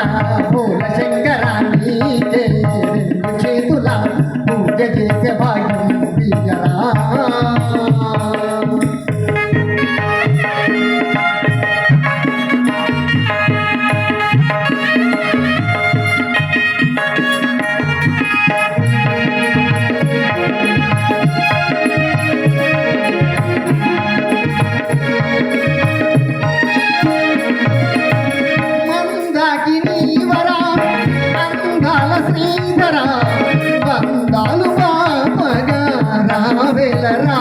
ahora, la chingara. శ్రీధరా వందాలు పాపగా రావెలరా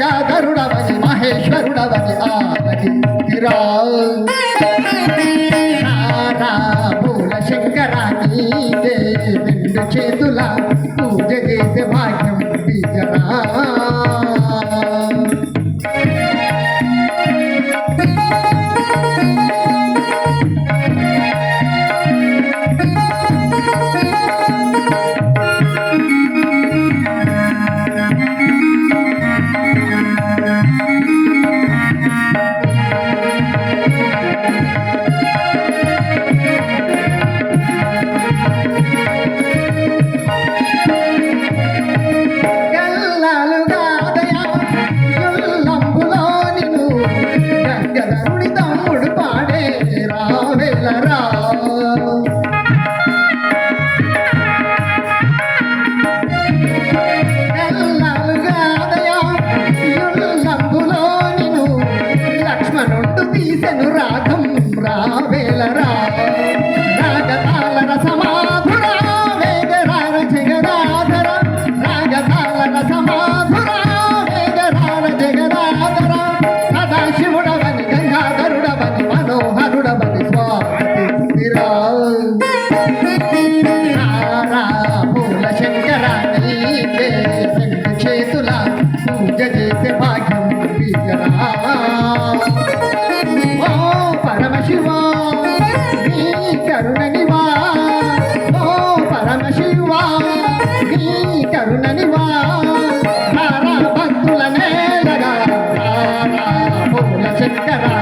గంగాధరుడవని మహేశ్వరుడవని Avani తిరా పూల శంకరాన్ని చేతుల రాగం రావేలరా రాగతాల రసమాధురా వేగ రార జగదాధర రాగతాల రసమాధురా వేగ రార జగదాధర సదాశివుడవని గంగాధరుడవని మనోహరుడవని స్వామిరా పూల శంకర చేతుల పూజ ಶಂಕರ